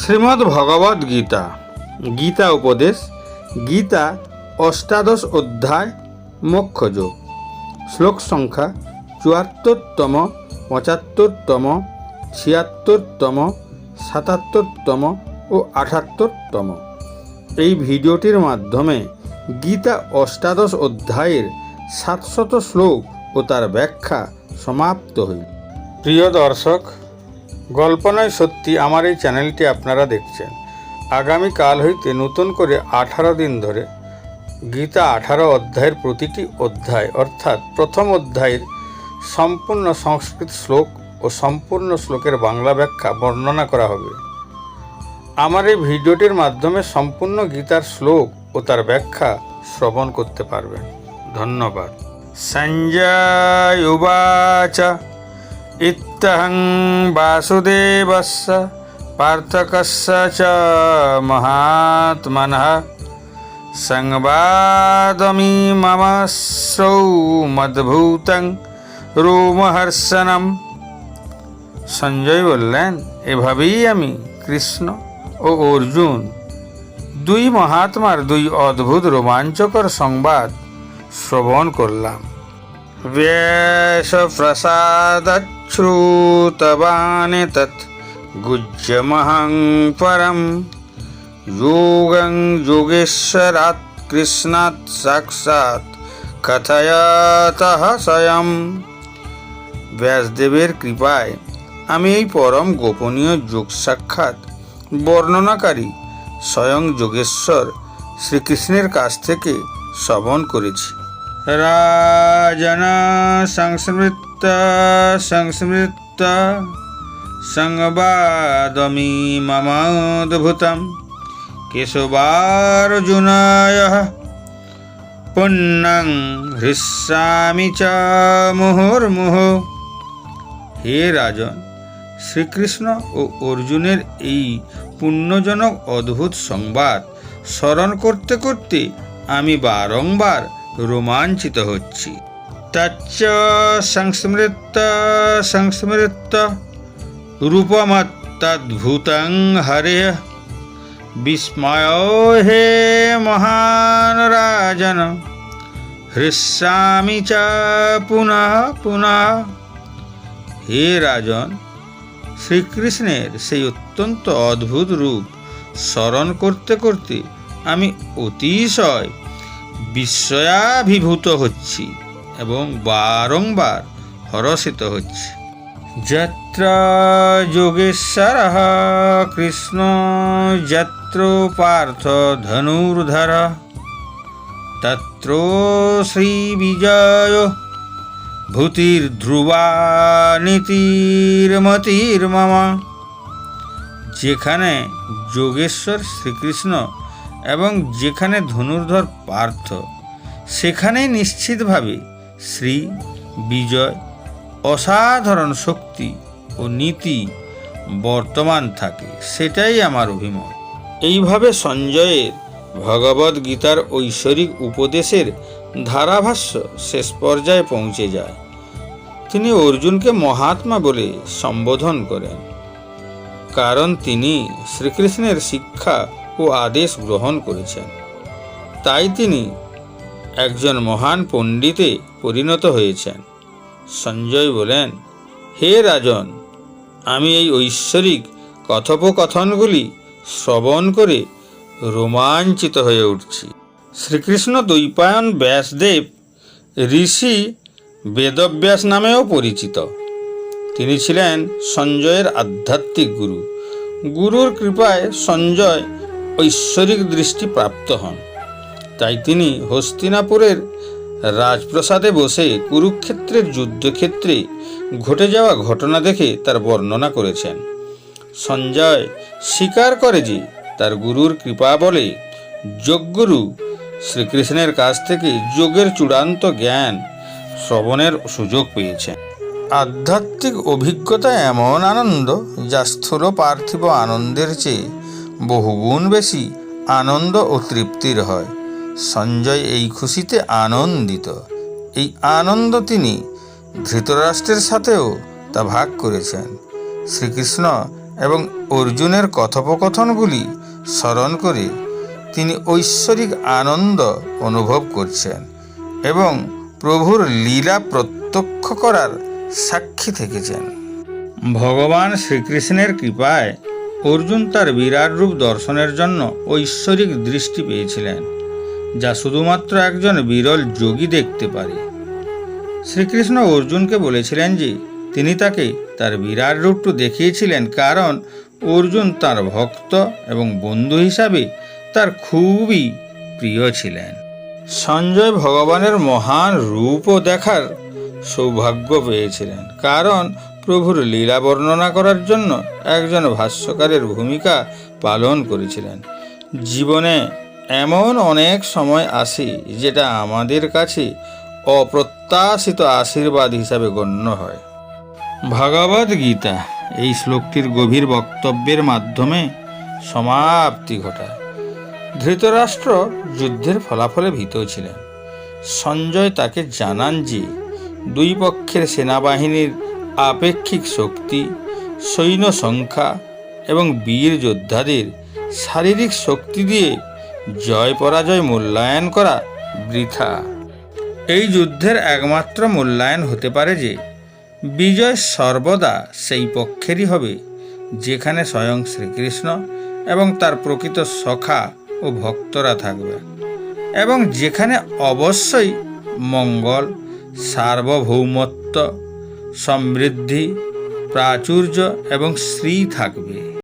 শ্রীমদ্ ভগবদ গীতা গীতা উপদেশ, গীতা অষ্টাদশ অধ্যায়, মোক্ষযোগ, শ্লোক সংখ্যা চুয়াত্তরতম, পঁচাত্তরতম, ছিয়াত্তরতম, সাতাত্তরতম ও আঠাত্তরতম। এই ভিডিওটির মাধ্যমে গীতা অষ্টাদশ অধ্যায়ের সাতশত শ্লোক ও তার ব্যাখ্যা সমাপ্ত হইল। প্রিয় দর্শক গল্প নয়, সত্যি আমার এই চ্যানেলটি আপনারা দেখছেন। আগামী কাল হইতে নতুন করে আঠারো দিন ধরে গীতা আঠারো অধ্যায়ের প্রতিটি অধ্যায়, অর্থাৎ প্রথম অধ্যায়ের সম্পূর্ণ সংস্কৃত শ্লোক ও সম্পূর্ণ শ্লোকের বাংলা ব্যাখ্যা বর্ণনা করা হবে। আমার এই ভিডিওটির মাধ্যমে সম্পূর্ণ গীতার শ্লোক ও তার ব্যাখ্যা শ্রবণ করতে পারবেন। ধন্যবাদ। সঞ্জয় উবাচ। বাসুদেবস্য পার্থকস্য চ মহাত্মনः সংবাদমি মম শ্রৌমদ্ভূতং রোমহর্ষণম সঞ্জয় বললেন এভাবেই আমি কৃষ্ণ ও অর্জুন দুই মহাত্মার দুই অদ্ভুত রোমাঞ্চকর সংবাদ শ্রবণ করলাম व्यासप्रसादच्छ्रुतवानि तत् गुज्यमहं परं योगं योगेश्वरात् कृष्णात् साक्षात् কথয়তঃ স্বয়ং ব্যাসদেবের কৃপায় আমি এই পরম গোপনীয় যোগ সাক্ষাৎ বর্ণনাকারী স্বয়ং যোগেশ্বর শ্রীকৃষ্ণের কাছ থেকে শ্রবণ করেছি রাজন সংস্মৃত সংস্মৃত সংবাদমি মমোদ্ভুতম কেশবার্জুনায় পুণ্যং হৃস্যামি চ মুহুর্মুহ হে রাজন, শ্রীকৃষ্ণ ও অর্জুনের এই পুণ্যজনক অদ্ভুত সংবাদ স্মরণ করতে করতে আমি বারংবার রোমাঞ্চিত হচ্ছি। তচ্চ সংস্মৃত সংস্মৃত। রূপমত্তদ্ভুতং হরে বিস্ময় হে মহান রাজন। হৃস্যামি চ পুনঃ পুনঃ। হে রাজন, শ্রীকৃষ্ণের সেই অত্যন্ত অদ্ভুত রূপ স্মরণ করতে করতে আমি অতিশয় বিস্ময়াভিভূত হচ্ছি এবং বারংবার হরষিত হচ্ছি। যত্র যোগেশ্বর কৃষ্ণ যত্র পার্থ ধনুর্ধর তত্র শ্রীবিজয় ভূতির্ধ্রুবা নীতির্মতির্মম যেখানে যোগেশ্বর শ্রীকৃষ্ণ এবং যেখানে ধনুর্ধর পার্থ, সেখানেই নিশ্চিতভাবে শ্রী, বিজয়, অসাধারণ শক্তি ও নীতি বর্তমান থাকে। সেটাই আমার অভিমত। এইভাবে সঞ্জয়ের ভগবদ গীতার ঐশ্বরিক উপদেশের ধারাভাষ্য শেষ পর্যায়ে পৌঁছে যায়। তিনি অর্জুনকে মহাত্মা বলে সম্বোধন করেন। কারণ তিনি শ্রীকৃষ্ণের শিক্ষা ও আদেশ গ্রহণ করেছেন। তাই তিনি একজন মহান পণ্ডিতে পরিণত হয়েছেন। সঞ্জয় বলেন, হে রাজন, আমি এই ঐশ্বরিক কথোপকথনগুলি শ্রবণ করে রোমাঞ্চিত হয়ে উঠছি। শ্রীকৃষ্ণ দ্বৈপায়ন ব্যাসদেব ঋষি বেদব্যাস নামেও পরিচিত। তিনি ছিলেন সঞ্জয়ের আধ্যাত্মিক গুরু। গুরুর কৃপায় সঞ্জয় ঐশ্বরিক দৃষ্টি প্রাপ্ত হন। তাই তিনি হস্তিনাপুরের রাজপ্রাসাদে বসে কুরুক্ষেত্রের যুদ্ধক্ষেত্রে ঘটে যাওয়া ঘটনা দেখে তার বর্ণনা করেছেন। সঞ্জয়, স্বীকার করে যে তার গুরুর কৃপা বলে যোগগুরু শ্রীকৃষ্ণের কাছ থেকে যোগের চূড়ান্ত জ্ঞান শ্রবণের সুযোগ পেয়েছেন। আধ্যাত্মিক অভিজ্ঞতা এমন আনন্দ যা স্থূল পার্থিব আনন্দের চেয়ে বহুগুণ বেশি আনন্দ ও তৃপ্তির হয়। সঞ্জয় এই খুশিতে আনন্দিত। এই আনন্দ তিনি ধৃতরাষ্ট্রের সাথেও তা ভাগ করেছেন। শ্রীকৃষ্ণ এবং অর্জুনের কথোপকথনগুলি স্মরণ করে তিনি ঐশ্বরিক আনন্দ অনুভব করছেন এবং প্রভুর লীলা প্রত্যক্ষ করার সাক্ষী থেকেছেন। ভগবান শ্রীকৃষ্ণের কৃপায় অর্জুন তার বিরাট রূপ দর্শনের জন্য ঐশ্বরিক দৃষ্টি পেয়েছিলেন, যা শুধুমাত্র একজন বিরল যোগী দেখতে পারে। শ্রীকৃষ্ণ অর্জুনকে বলেছিলেন যে, তিনি তাকে তার বিরাট রূপটু দেখিয়েছিলেন কারণ অর্জুন তার ভক্ত এবং বন্ধু হিসাবে তার খুবই প্রিয় ছিলেন। সঞ্জয় ভগবানের মহান রূপও দেখার সৌভাগ্য পেয়েছিলেন, কারণ প্রভুর লীলা বর্ণনা করার জন্য একজন ভাষ্যকারের ভূমিকা পালন করেছিলেন। জীবনে এমন অনেক সময় আসে যেটা আমাদের কাছে অপ্রত্যাশিত আশীর্বাদ হিসাবে গণ্য হয়। ভগবদ গীতা এই শ্লোকটির গভীর বক্তব্যের মাধ্যমে সমাপ্তি ঘটায়। ধৃতরাষ্ট্র যুদ্ধের ফলাফলে ভীত ছিলেন। সঞ্জয় তাকে জানান যে, দুই পক্ষের সেনাবাহিনীর আপেক্ষিক শক্তি, সৈন্য সংখ্যা এবং বীর যোদ্ধাদের শারীরিক শক্তি দিয়ে জয় পরাজয় মূল্যায়ন করা বৃথা। এই যুদ্ধের একমাত্র মূল্যায়ন হতে পারে যে, বিজয় সর্বদা সেই পক্ষেরই হবে, যেখানে স্বয়ং শ্রীকৃষ্ণ এবং তার প্রকৃত সখা ও ভক্তরা থাকবে। এবং যেখানে অবশ্যই মঙ্গল, সার্বভৌমত্ব সমৃদ্ধি প্রাচুর্য এবং শ্রী থাকবে।